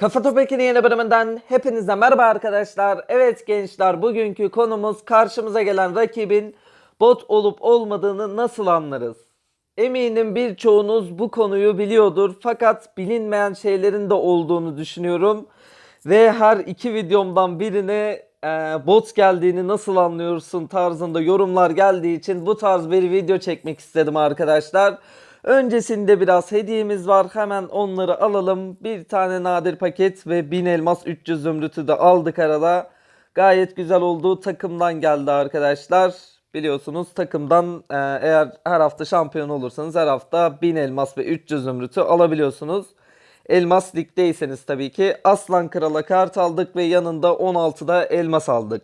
Kafa Topek'in yeni bölümünden hepinize merhaba arkadaşlar. Evet gençler bugünkü konumuz karşımıza gelen rakibin bot olup olmadığını nasıl anlarız? Eminim birçoğunuz bu konuyu biliyordur fakat bilinmeyen şeylerin de olduğunu düşünüyorum. Ve her iki videomdan birine e, bot geldiğini nasıl anlıyorsun tarzında yorumlar geldiği için bu tarz bir video çekmek istedim arkadaşlar. Öncesinde biraz hediyemiz var. Hemen onları alalım. Bir tane nadir paket ve 1000 elmas 300 zümrütü de aldık arada. Gayet güzel olduğu takımdan geldi arkadaşlar. Biliyorsunuz takımdan e, eğer her hafta şampiyon olursanız her hafta 1000 elmas ve 300 zümrütü alabiliyorsunuz. Elmas ligdeyseniz tabii ki Aslan Kral'a kart aldık ve yanında 16'da elmas aldık.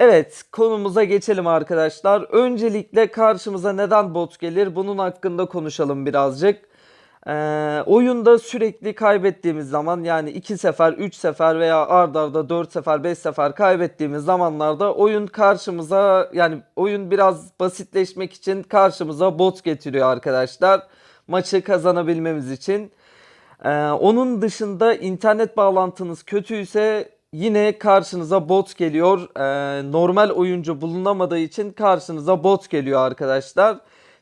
Evet konumuza geçelim arkadaşlar. Öncelikle karşımıza neden bot gelir bunun hakkında konuşalım birazcık. Ee, oyunda sürekli kaybettiğimiz zaman yani 2 sefer, 3 sefer veya ard arda 4 sefer, 5 sefer kaybettiğimiz zamanlarda oyun karşımıza yani oyun biraz basitleşmek için karşımıza bot getiriyor arkadaşlar. Maçı kazanabilmemiz için. Ee, onun dışında internet bağlantınız kötüyse yine karşınıza bot geliyor. Ee, normal oyuncu bulunamadığı için karşınıza bot geliyor arkadaşlar.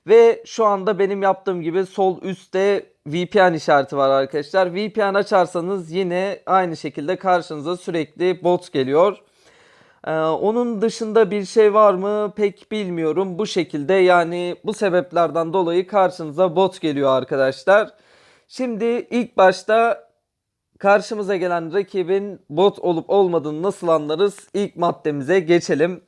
Ve şu anda benim yaptığım gibi sol üstte VPN işareti var arkadaşlar. VPN açarsanız yine aynı şekilde karşınıza sürekli bot geliyor. Ee, onun dışında bir şey var mı pek bilmiyorum. Bu şekilde yani bu sebeplerden dolayı karşınıza bot geliyor arkadaşlar. Şimdi ilk başta karşımıza gelen rakibin bot olup olmadığını nasıl anlarız? İlk maddemize geçelim.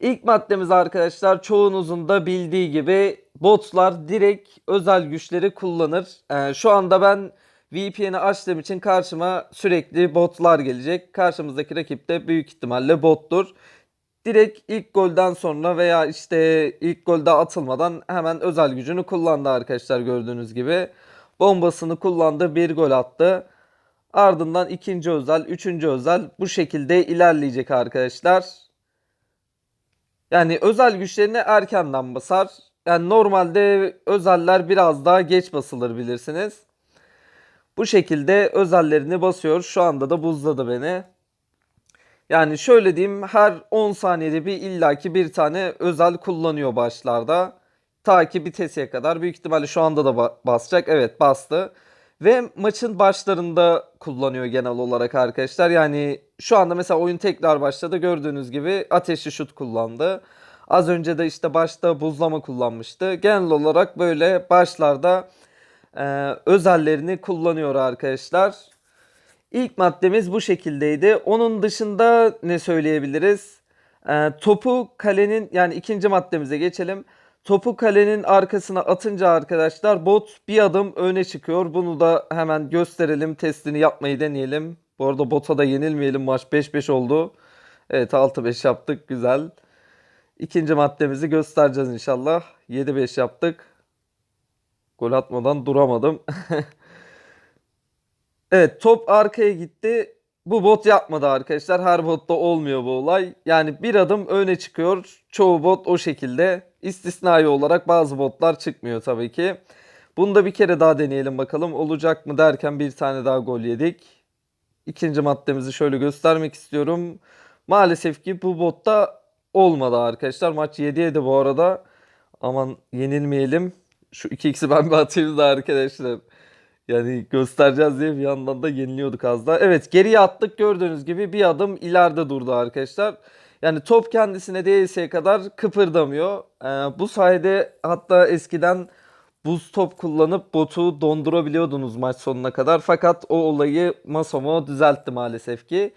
İlk maddemiz arkadaşlar çoğunuzun da bildiği gibi botlar direkt özel güçleri kullanır. Ee, şu anda ben VPN'i açtığım için karşıma sürekli botlar gelecek. Karşımızdaki rakip de büyük ihtimalle bottur. Direkt ilk golden sonra veya işte ilk golde atılmadan hemen özel gücünü kullandı arkadaşlar gördüğünüz gibi. Bombasını kullandı bir gol attı. Ardından ikinci özel, üçüncü özel bu şekilde ilerleyecek arkadaşlar. Yani özel güçlerini erkenden basar. Yani normalde özeller biraz daha geç basılır bilirsiniz. Bu şekilde özellerini basıyor. Şu anda da buzladı beni. Yani şöyle diyeyim her 10 saniyede bir illaki bir tane özel kullanıyor başlarda. Ta ki bitesiye kadar büyük ihtimalle şu anda da ba- basacak. Evet bastı. Ve maçın başlarında kullanıyor genel olarak arkadaşlar. Yani şu anda mesela oyun tekrar başladı. Gördüğünüz gibi ateşli şut kullandı. Az önce de işte başta buzlama kullanmıştı. Genel olarak böyle başlarda e, özellerini kullanıyor arkadaşlar. İlk maddemiz bu şekildeydi. Onun dışında ne söyleyebiliriz? E, topu kalenin yani ikinci maddemize geçelim. Topu kalenin arkasına atınca arkadaşlar bot bir adım öne çıkıyor. Bunu da hemen gösterelim. Testini yapmayı deneyelim. Bu arada bota da yenilmeyelim. Maç 5-5 oldu. Evet 6-5 yaptık. Güzel. İkinci maddemizi göstereceğiz inşallah. 7-5 yaptık. Gol atmadan duramadım. evet top arkaya gitti. Bu bot yapmadı arkadaşlar. Her botta olmuyor bu olay. Yani bir adım öne çıkıyor. Çoğu bot o şekilde. İstisnai olarak bazı botlar çıkmıyor tabii ki. Bunu da bir kere daha deneyelim bakalım. Olacak mı derken bir tane daha gol yedik. İkinci maddemizi şöyle göstermek istiyorum. Maalesef ki bu botta olmadı arkadaşlar. Maç 7-7 bu arada. Aman yenilmeyelim. Şu 2x'i ben bir atayım da arkadaşlar. Yani göstereceğiz diye bir yandan da yeniliyorduk az daha. Evet geriye attık gördüğünüz gibi bir adım ileride durdu arkadaşlar. Yani top kendisine değilseye kadar kıpırdamıyor. Ee, bu sayede hatta eskiden buz top kullanıp botu dondurabiliyordunuz maç sonuna kadar. Fakat o olayı Masomo düzeltti maalesef ki.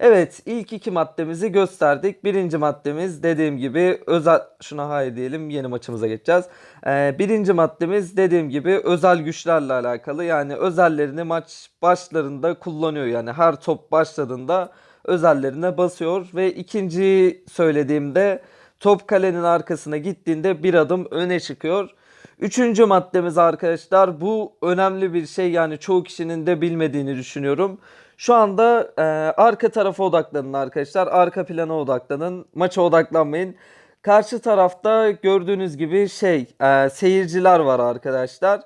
Evet ilk iki maddemizi gösterdik. Birinci maddemiz dediğim gibi özel... Şuna hayır diyelim yeni maçımıza geçeceğiz. Ee, birinci maddemiz dediğim gibi özel güçlerle alakalı. Yani özellerini maç başlarında kullanıyor. Yani her top başladığında özellerine basıyor. Ve ikinci söylediğimde top kalenin arkasına gittiğinde bir adım öne çıkıyor. Üçüncü maddemiz arkadaşlar bu önemli bir şey yani çoğu kişinin de bilmediğini düşünüyorum. Şu anda e, arka tarafa odaklanın arkadaşlar. Arka plana odaklanın. Maça odaklanmayın. Karşı tarafta gördüğünüz gibi şey e, seyirciler var arkadaşlar.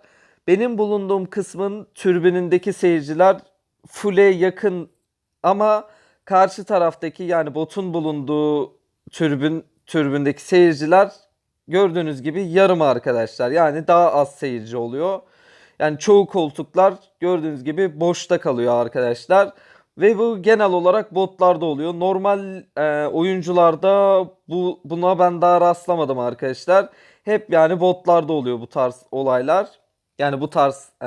Benim bulunduğum kısmın türbinindeki seyirciler full'e yakın ama karşı taraftaki yani botun bulunduğu türbün türbündeki seyirciler gördüğünüz gibi yarım arkadaşlar. Yani daha az seyirci oluyor. Yani çoğu koltuklar gördüğünüz gibi boşta kalıyor arkadaşlar. Ve bu genel olarak botlarda oluyor. Normal e, oyuncularda bu buna ben daha rastlamadım arkadaşlar. Hep yani botlarda oluyor bu tarz olaylar. Yani bu tarz e,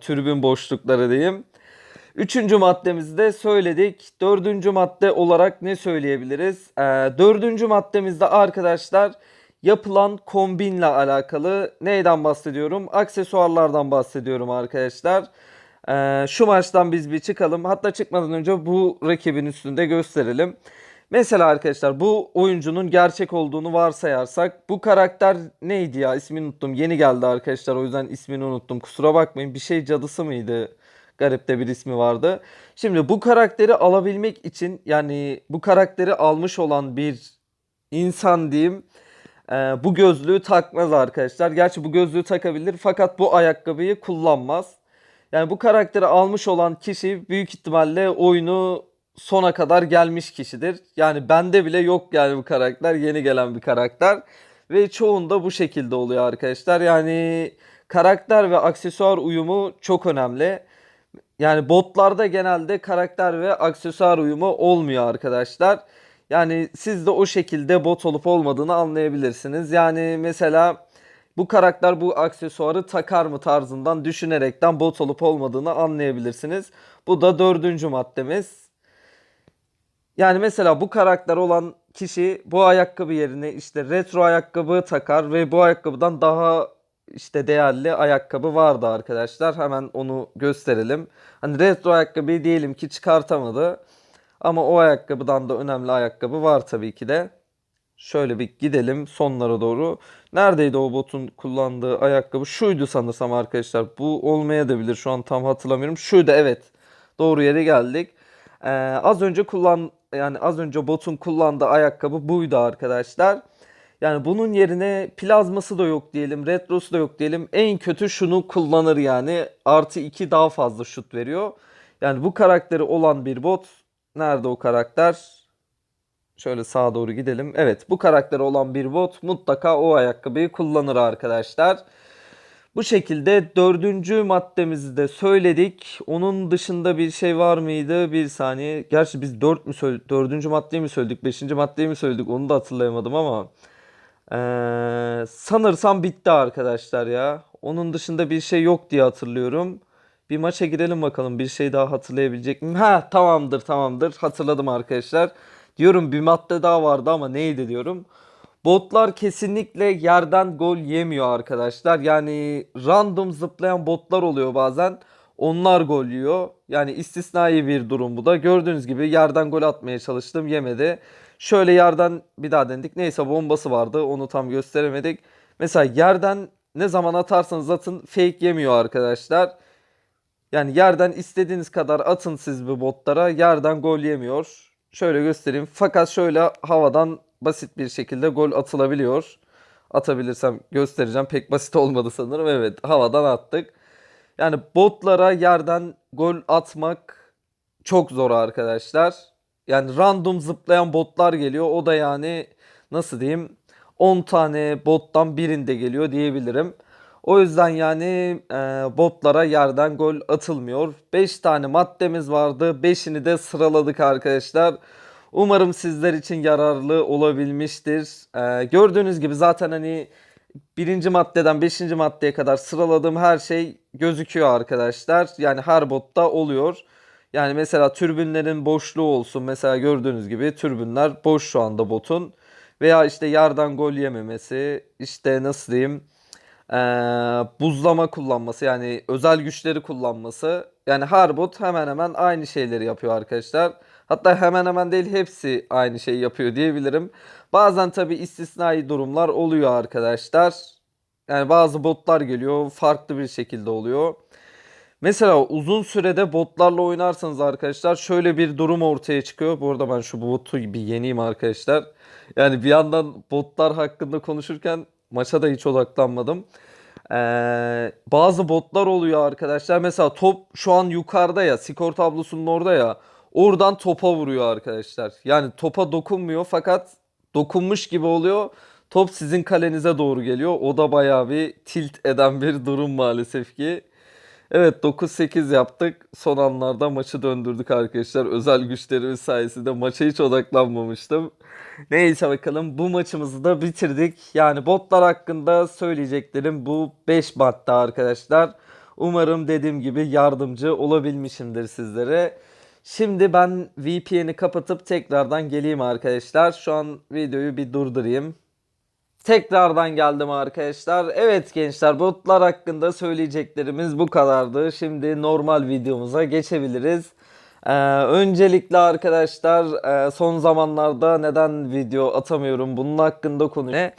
tribün boşlukları diyeyim. Üçüncü maddemizde söyledik. Dördüncü madde olarak ne söyleyebiliriz? Ee, dördüncü maddemizde arkadaşlar yapılan kombinle alakalı neyden bahsediyorum? Aksesuarlardan bahsediyorum arkadaşlar. Ee, şu maçtan biz bir çıkalım. Hatta çıkmadan önce bu rakibin üstünde gösterelim. Mesela arkadaşlar bu oyuncunun gerçek olduğunu varsayarsak bu karakter neydi ya ismini unuttum. Yeni geldi arkadaşlar o yüzden ismini unuttum. Kusura bakmayın bir şey cadısı mıydı? Garip de bir ismi vardı. Şimdi bu karakteri alabilmek için yani bu karakteri almış olan bir insan diyeyim e, bu gözlüğü takmaz arkadaşlar. Gerçi bu gözlüğü takabilir fakat bu ayakkabıyı kullanmaz. Yani bu karakteri almış olan kişi büyük ihtimalle oyunu sona kadar gelmiş kişidir. Yani bende bile yok yani bu karakter yeni gelen bir karakter. Ve çoğunda bu şekilde oluyor arkadaşlar. Yani karakter ve aksesuar uyumu çok önemli. Yani botlarda genelde karakter ve aksesuar uyumu olmuyor arkadaşlar. Yani siz de o şekilde bot olup olmadığını anlayabilirsiniz. Yani mesela bu karakter bu aksesuarı takar mı tarzından düşünerekten bot olup olmadığını anlayabilirsiniz. Bu da dördüncü maddemiz. Yani mesela bu karakter olan kişi bu ayakkabı yerine işte retro ayakkabı takar ve bu ayakkabıdan daha işte değerli ayakkabı vardı arkadaşlar. Hemen onu gösterelim. Hani retro ayakkabıyı diyelim ki çıkartamadı. Ama o ayakkabıdan da önemli ayakkabı var tabii ki de. Şöyle bir gidelim sonlara doğru. Neredeydi o botun kullandığı ayakkabı? Şuydu sanırsam arkadaşlar. Bu olmaya da bilir. Şu an tam hatırlamıyorum. Şuydu evet. Doğru yere geldik. Ee, az önce kullan yani az önce botun kullandığı ayakkabı buydu arkadaşlar. Yani bunun yerine plazması da yok diyelim, retrosu da yok diyelim. En kötü şunu kullanır yani. Artı 2 daha fazla şut veriyor. Yani bu karakteri olan bir bot. Nerede o karakter? Şöyle sağa doğru gidelim. Evet bu karakteri olan bir bot mutlaka o ayakkabıyı kullanır arkadaşlar. Bu şekilde dördüncü maddemizi de söyledik. Onun dışında bir şey var mıydı? Bir saniye. Gerçi biz dört mü söyledik? Dördüncü maddeyi mi söyledik? Beşinci maddeyi mi söyledik? Onu da hatırlayamadım ama. Ee, sanırsam bitti arkadaşlar ya. Onun dışında bir şey yok diye hatırlıyorum. Bir maça girelim bakalım. Bir şey daha hatırlayabilecek miyim? Ha tamamdır tamamdır. Hatırladım arkadaşlar. Diyorum bir madde daha vardı ama neydi diyorum. Botlar kesinlikle yerden gol yemiyor arkadaşlar. Yani random zıplayan botlar oluyor bazen. Onlar gol yiyor. Yani istisnai bir durum bu da. Gördüğünüz gibi yerden gol atmaya çalıştım yemedi. Şöyle yerden bir daha denedik. Neyse bombası vardı. Onu tam gösteremedik. Mesela yerden ne zaman atarsanız atın fake yemiyor arkadaşlar. Yani yerden istediğiniz kadar atın siz bu botlara. Yerden gol yemiyor. Şöyle göstereyim. Fakat şöyle havadan basit bir şekilde gol atılabiliyor. Atabilirsem göstereceğim. Pek basit olmadı sanırım. Evet havadan attık. Yani botlara yerden gol atmak çok zor arkadaşlar. Yani random zıplayan botlar geliyor. O da yani nasıl diyeyim 10 tane bottan birinde geliyor diyebilirim. O yüzden yani e, botlara yerden gol atılmıyor. 5 tane maddemiz vardı. 5'ini de sıraladık arkadaşlar. Umarım sizler için yararlı olabilmiştir. E, gördüğünüz gibi zaten hani birinci maddeden 5. maddeye kadar sıraladığım her şey gözüküyor arkadaşlar. Yani her botta oluyor. Yani mesela türbünlerin boşluğu olsun. Mesela gördüğünüz gibi türbünler boş şu anda botun. Veya işte yardan gol yememesi. işte nasıl diyeyim ee, buzlama kullanması yani özel güçleri kullanması. Yani her bot hemen hemen aynı şeyleri yapıyor arkadaşlar. Hatta hemen hemen değil hepsi aynı şeyi yapıyor diyebilirim. Bazen tabi istisnai durumlar oluyor arkadaşlar. Yani bazı botlar geliyor farklı bir şekilde oluyor. Mesela uzun sürede botlarla oynarsanız arkadaşlar şöyle bir durum ortaya çıkıyor. Bu arada ben şu botu bir yeneyim arkadaşlar. Yani bir yandan botlar hakkında konuşurken maça da hiç odaklanmadım. Ee, bazı botlar oluyor arkadaşlar. Mesela top şu an yukarıda ya, skor tablosunun orada ya. Oradan topa vuruyor arkadaşlar. Yani topa dokunmuyor fakat dokunmuş gibi oluyor. Top sizin kalenize doğru geliyor. O da bayağı bir tilt eden bir durum maalesef ki. Evet 9-8 yaptık. Son anlarda maçı döndürdük arkadaşlar. Özel güçlerimiz sayesinde maça hiç odaklanmamıştım. Neyse bakalım bu maçımızı da bitirdik. Yani botlar hakkında söyleyeceklerim bu 5 madde arkadaşlar. Umarım dediğim gibi yardımcı olabilmişimdir sizlere. Şimdi ben VPN'i kapatıp tekrardan geleyim arkadaşlar. Şu an videoyu bir durdurayım. Tekrardan geldim arkadaşlar. Evet gençler botlar hakkında söyleyeceklerimiz bu kadardı. Şimdi normal videomuza geçebiliriz. Ee, öncelikle arkadaşlar e, son zamanlarda neden video atamıyorum bunun hakkında konu ne?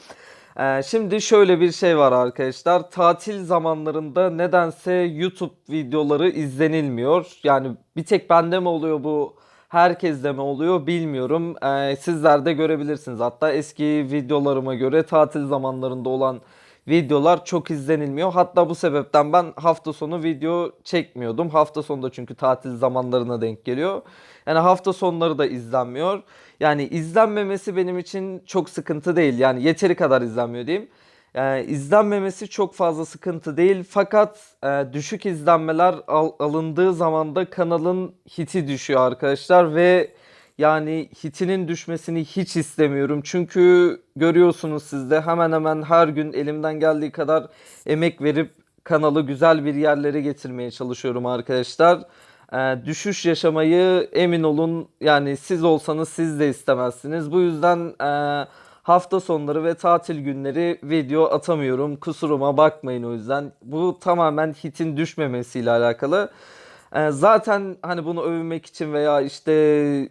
Ee, şimdi şöyle bir şey var arkadaşlar. Tatil zamanlarında nedense YouTube videoları izlenilmiyor. Yani bir tek bende mi oluyor bu? Herkeste mi oluyor bilmiyorum. Ee, sizler de görebilirsiniz. Hatta eski videolarıma göre tatil zamanlarında olan videolar çok izlenilmiyor. Hatta bu sebepten ben hafta sonu video çekmiyordum. Hafta sonu da çünkü tatil zamanlarına denk geliyor. Yani hafta sonları da izlenmiyor. Yani izlenmemesi benim için çok sıkıntı değil. Yani yeteri kadar izlenmiyor diyeyim. Yani izlenmemesi çok fazla sıkıntı değil. Fakat e, düşük izlenmeler al- alındığı zaman da kanalın hiti düşüyor arkadaşlar ve yani hitinin düşmesini hiç istemiyorum. Çünkü görüyorsunuz siz de hemen hemen her gün elimden geldiği kadar emek verip kanalı güzel bir yerlere getirmeye çalışıyorum arkadaşlar. Ee, düşüş yaşamayı emin olun yani siz olsanız siz de istemezsiniz. Bu yüzden e, hafta sonları ve tatil günleri video atamıyorum. Kusuruma bakmayın o yüzden. Bu tamamen hitin düşmemesiyle alakalı. Ee, zaten hani bunu övünmek için veya işte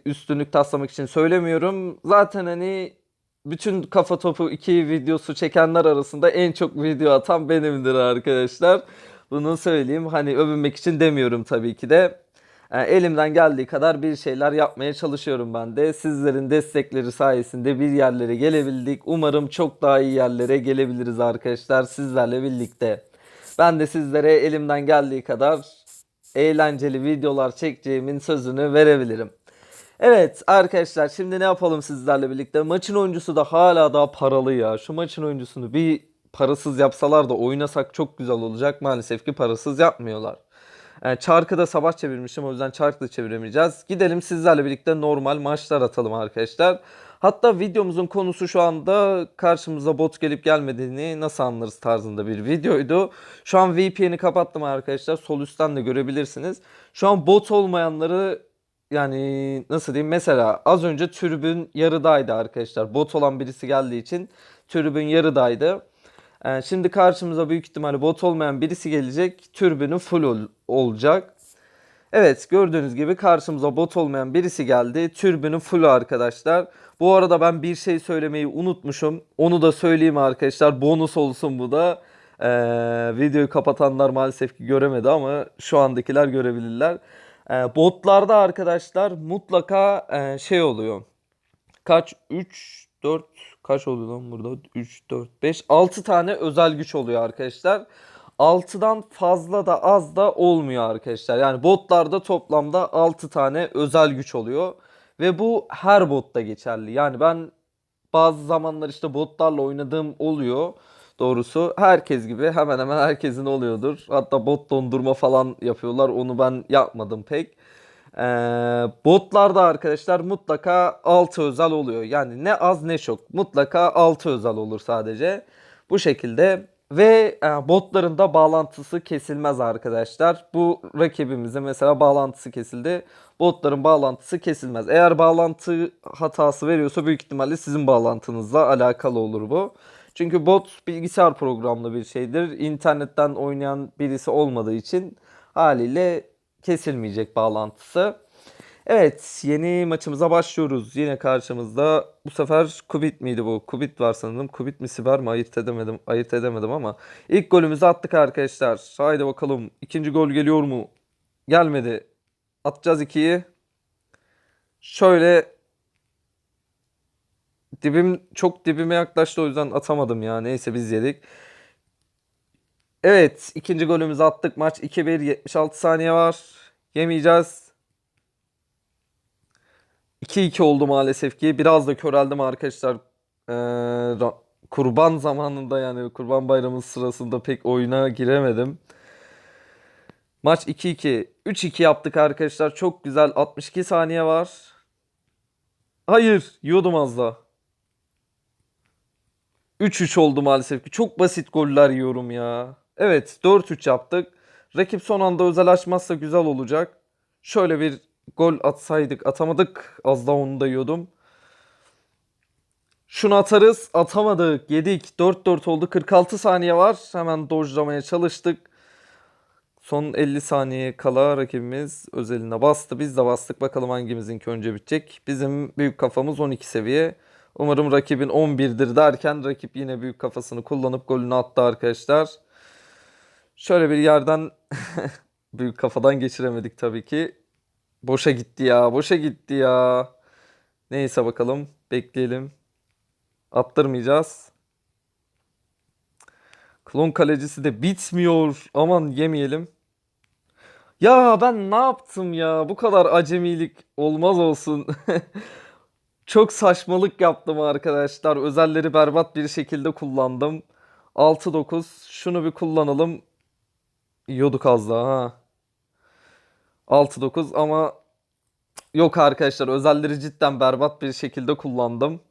üstünlük taslamak için söylemiyorum. Zaten hani bütün kafa topu 2 videosu çekenler arasında en çok video atan benimdir arkadaşlar. Bunu söyleyeyim. Hani övünmek için demiyorum tabii ki de. Ee, elimden geldiği kadar bir şeyler yapmaya çalışıyorum ben de. Sizlerin destekleri sayesinde bir yerlere gelebildik. Umarım çok daha iyi yerlere gelebiliriz arkadaşlar sizlerle birlikte. Ben de sizlere elimden geldiği kadar eğlenceli videolar çekeceğimin sözünü verebilirim. Evet arkadaşlar şimdi ne yapalım sizlerle birlikte? Maçın oyuncusu da hala daha paralı ya. Şu maçın oyuncusunu bir parasız yapsalar da oynasak çok güzel olacak. Maalesef ki parasız yapmıyorlar. Yani çarkı da sabah çevirmişim o yüzden çarkı da çeviremeyeceğiz. Gidelim sizlerle birlikte normal maçlar atalım arkadaşlar. Hatta videomuzun konusu şu anda karşımıza bot gelip gelmediğini nasıl anlarız tarzında bir videoydu. Şu an VPN'i kapattım arkadaşlar. Sol üstten de görebilirsiniz. Şu an bot olmayanları yani nasıl diyeyim mesela az önce tribün yarıdaydı arkadaşlar. Bot olan birisi geldiği için tribün yarıdaydı. Ee, şimdi karşımıza büyük ihtimalle bot olmayan birisi gelecek. Türbünü full ol- olacak. Evet gördüğünüz gibi karşımıza bot olmayan birisi geldi. Türbünü full arkadaşlar. Bu arada ben bir şey söylemeyi unutmuşum. Onu da söyleyeyim arkadaşlar. Bonus olsun bu da. Ee, videoyu kapatanlar maalesef ki göremedi ama şu andakiler görebilirler. Ee, botlarda arkadaşlar mutlaka e, şey oluyor. Kaç? 3, 4, kaç oluyor lan burada? 3, 4, 5, 6 tane özel güç oluyor arkadaşlar. 6'dan fazla da az da olmuyor arkadaşlar. Yani botlarda toplamda 6 tane özel güç oluyor. Ve bu her botta geçerli. Yani ben bazı zamanlar işte botlarla oynadığım oluyor. Doğrusu herkes gibi hemen hemen herkesin oluyordur. Hatta bot dondurma falan yapıyorlar. Onu ben yapmadım pek. Ee, botlarda arkadaşlar mutlaka 6 özel oluyor. Yani ne az ne çok. Mutlaka 6 özel olur sadece. Bu şekilde. Ve e, botların da bağlantısı kesilmez arkadaşlar. Bu rakibimizin mesela bağlantısı kesildi. Botların bağlantısı kesilmez. Eğer bağlantı hatası veriyorsa büyük ihtimalle sizin bağlantınızla alakalı olur bu. Çünkü bot bilgisayar programlı bir şeydir. İnternetten oynayan birisi olmadığı için haliyle kesilmeyecek bağlantısı. Evet yeni maçımıza başlıyoruz. Yine karşımızda bu sefer Kubit miydi bu? Kubit var sanırım. Kubit mi Siber mi ayırt edemedim. Ayırt edemedim ama ilk golümüzü attık arkadaşlar. Haydi bakalım ikinci gol geliyor mu? Gelmedi. Atacağız ikiyi. Şöyle dibim çok dibime yaklaştı o yüzden atamadım ya. Neyse biz yedik. Evet ikinci golümüzü attık. Maç 2-1 76 saniye var. Yemeyeceğiz. 2-2 oldu maalesef ki. Biraz da köreldim arkadaşlar. Ee, kurban zamanında yani kurban bayramı sırasında pek oyuna giremedim. Maç 2-2. 3-2 yaptık arkadaşlar. Çok güzel. 62 saniye var. Hayır. Yiyordum az daha. 3-3 oldu maalesef ki. Çok basit goller yiyorum ya. Evet 4-3 yaptık. Rakip son anda özel açmazsa güzel olacak. Şöyle bir gol atsaydık atamadık. Az daha onu da yiyordum. Şunu atarız. Atamadık. Yedik. 4-4 oldu. 46 saniye var. Hemen dojlamaya çalıştık. Son 50 saniye kala rakibimiz özeline bastı. Biz de bastık. Bakalım hangimizinki önce bitecek. Bizim büyük kafamız 12 seviye. Umarım rakibin 11'dir derken rakip yine büyük kafasını kullanıp golünü attı arkadaşlar. Şöyle bir yerden büyük kafadan geçiremedik tabii ki. Boşa gitti ya. Boşa gitti ya. Neyse bakalım. Bekleyelim. Attırmayacağız. Klon kalecisi de bitmiyor. Aman yemeyelim. Ya ben ne yaptım ya? Bu kadar acemilik olmaz olsun. Çok saçmalık yaptım arkadaşlar. Özelleri berbat bir şekilde kullandım. 6-9. Şunu bir kullanalım. Yiyorduk az daha ha. 6-9 ama yok arkadaşlar özelleri cidden berbat bir şekilde kullandım.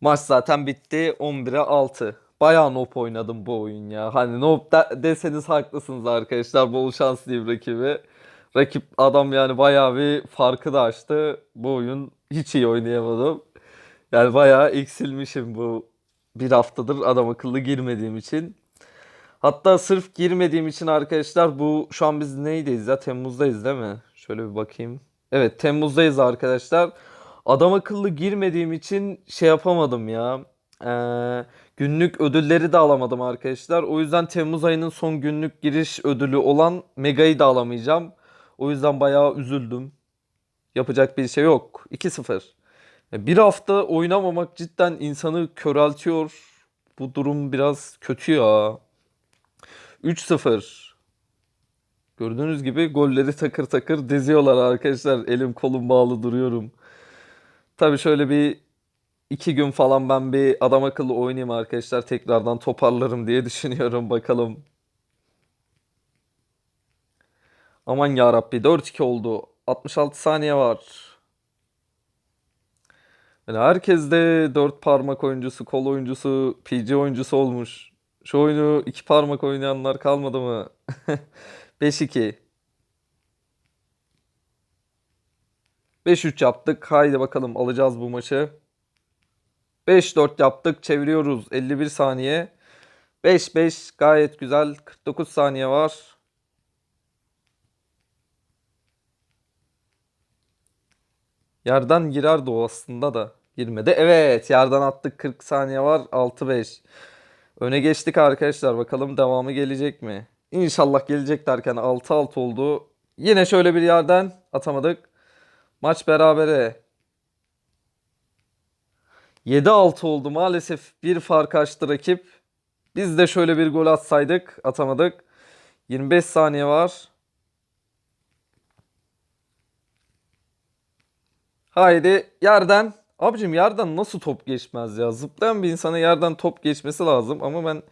Maç zaten bitti 11'e 6. Bayağı noob oynadım bu oyun ya. Hani noob de- deseniz haklısınız arkadaşlar. Bol şans diyeyim rakibi. Rakip adam yani bayağı bir farkı da açtı. Bu oyun hiç iyi oynayamadım. Yani bayağı eksilmişim bu bir haftadır adam akıllı girmediğim için. Hatta sırf girmediğim için arkadaşlar bu şu an biz neydeyiz ya? Temmuz'dayız değil mi? Şöyle bir bakayım. Evet Temmuz'dayız arkadaşlar. Adam akıllı girmediğim için şey yapamadım ya. Ee, günlük ödülleri de alamadım arkadaşlar. O yüzden Temmuz ayının son günlük giriş ödülü olan Mega'yı da alamayacağım. O yüzden bayağı üzüldüm. Yapacak bir şey yok. 2-0. Ya Bir hafta oynamamak cidden insanı köreltiyor. Bu durum biraz kötü ya. 3-0. Gördüğünüz gibi golleri takır takır diziyorlar arkadaşlar. Elim kolum bağlı duruyorum. Tabii şöyle bir iki gün falan ben bir adam akıllı oynayayım arkadaşlar. Tekrardan toparlarım diye düşünüyorum bakalım. Aman ya Rabbi 4-2 oldu. 66 saniye var. Yani herkes de 4 parmak oyuncusu, kol oyuncusu, PG oyuncusu olmuş. Şu oyunu 2 parmak oynayanlar kalmadı mı? 5-2. 5-3 yaptık. Haydi bakalım alacağız bu maçı. 5-4 yaptık. Çeviriyoruz. 51 saniye. 5-5 gayet güzel. 49 saniye var. Yerden girerdi o aslında da. Girmedi. Evet yerden attık 40 saniye var. 6-5. Öne geçtik arkadaşlar. Bakalım devamı gelecek mi? İnşallah gelecek derken 6-6 oldu. Yine şöyle bir yerden atamadık. Maç berabere. 7-6 oldu maalesef. Bir fark açtı rakip. Biz de şöyle bir gol atsaydık atamadık. 25 saniye var. Haydi yerden. Abicim yerden nasıl top geçmez ya? Zıplayan bir insana yerden top geçmesi lazım ama ben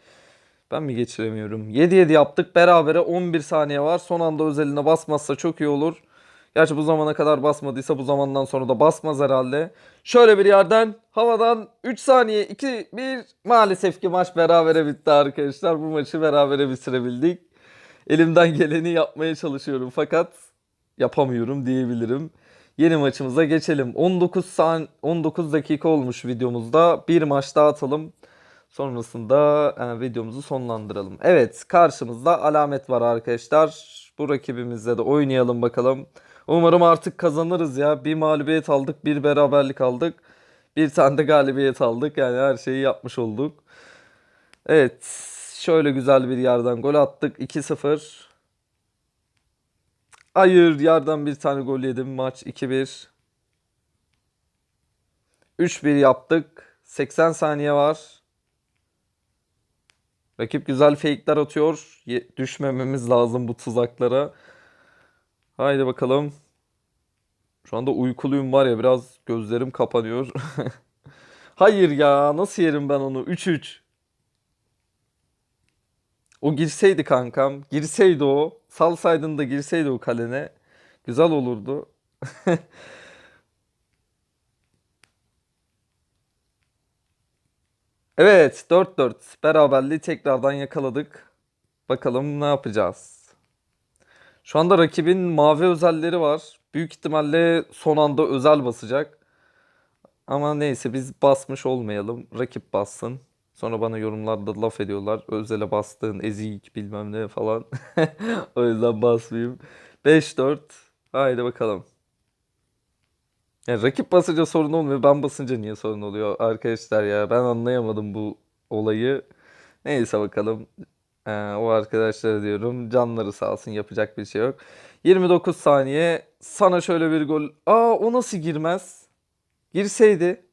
ben mi geçiremiyorum? 7-7 yaptık berabere 11 saniye var. Son anda özeline basmazsa çok iyi olur. Gerçi bu zamana kadar basmadıysa bu zamandan sonra da basmaz herhalde. Şöyle bir yerden havadan 3 saniye 2-1 maalesef ki maç berabere bitti arkadaşlar. Bu maçı berabere bitirebildik. Elimden geleni yapmaya çalışıyorum fakat yapamıyorum diyebilirim. Yeni maçımıza geçelim. 19 san 19 dakika olmuş videomuzda. Bir maç daha atalım. Sonrasında e, videomuzu sonlandıralım. Evet, karşımızda alamet var arkadaşlar. Bu rakibimizle de oynayalım bakalım. Umarım artık kazanırız ya. Bir mağlubiyet aldık, bir beraberlik aldık. Bir tane de galibiyet aldık. Yani her şeyi yapmış olduk. Evet, şöyle güzel bir yerden gol attık. 2-0. Hayır, yerden bir tane gol yedim. Maç 2-1. 3-1 yaptık. 80 saniye var. Rakip güzel fake'ler atıyor. Düşmememiz lazım bu tuzaklara. Haydi bakalım. Şu anda uykuluyum var ya biraz gözlerim kapanıyor. Hayır ya nasıl yerim ben onu? 3-3. O girseydi kankam. Girseydi o. Salsaydın da girseydi o kalene. Güzel olurdu. Evet 4-4 beraberliği tekrardan yakaladık. Bakalım ne yapacağız. Şu anda rakibin mavi özelleri var. Büyük ihtimalle son anda özel basacak. Ama neyse biz basmış olmayalım. Rakip bassın. Sonra bana yorumlarda laf ediyorlar. Özele bastığın ezik bilmem ne falan. O yüzden basmayayım. 5-4. Haydi bakalım. Ya rakip basınca sorun olmuyor. Ben basınca niye sorun oluyor arkadaşlar ya? Ben anlayamadım bu olayı. Neyse bakalım. Ee, o arkadaşlara diyorum. Canları sağ olsun yapacak bir şey yok. 29 saniye. Sana şöyle bir gol. Aa o nasıl girmez? Girseydi.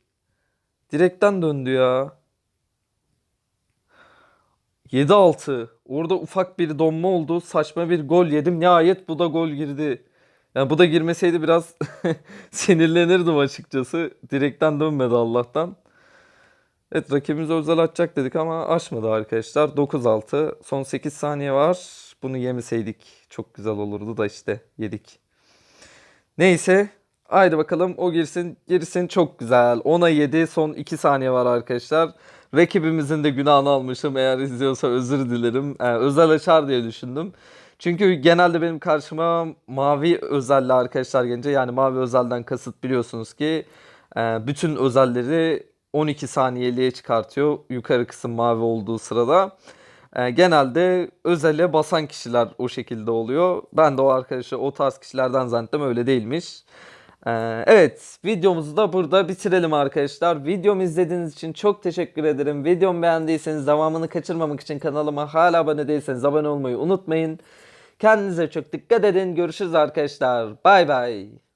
Direkten döndü ya. 7-6. Orada ufak bir donma oldu. Saçma bir gol yedim. Nihayet bu da gol girdi. Yani bu da girmeseydi biraz sinirlenirdim açıkçası. Direkten dönmedi Allah'tan. Evet rakibimiz özel atacak dedik ama açmadı arkadaşlar. 9-6. Son 8 saniye var. Bunu yemeseydik çok güzel olurdu da işte yedik. Neyse. Haydi bakalım o girsin. Girsin çok güzel. 10'a 7. Son 2 saniye var arkadaşlar. Rakibimizin de günahını almışım. Eğer izliyorsa özür dilerim. Ee, özel açar diye düşündüm. Çünkü genelde benim karşıma mavi özelli arkadaşlar gelince yani mavi özelden kasıt biliyorsunuz ki e, bütün özelleri 12 saniyeliğe çıkartıyor yukarı kısım mavi olduğu sırada. E, genelde özele basan kişiler o şekilde oluyor. Ben de o arkadaşı o tarz kişilerden zannettim öyle değilmiş. Ee, evet videomuzu da burada bitirelim arkadaşlar. Videomu izlediğiniz için çok teşekkür ederim. Videomu beğendiyseniz devamını kaçırmamak için kanalıma hala abone değilseniz abone olmayı unutmayın. Kendinize çok dikkat edin. Görüşürüz arkadaşlar. Bay bay.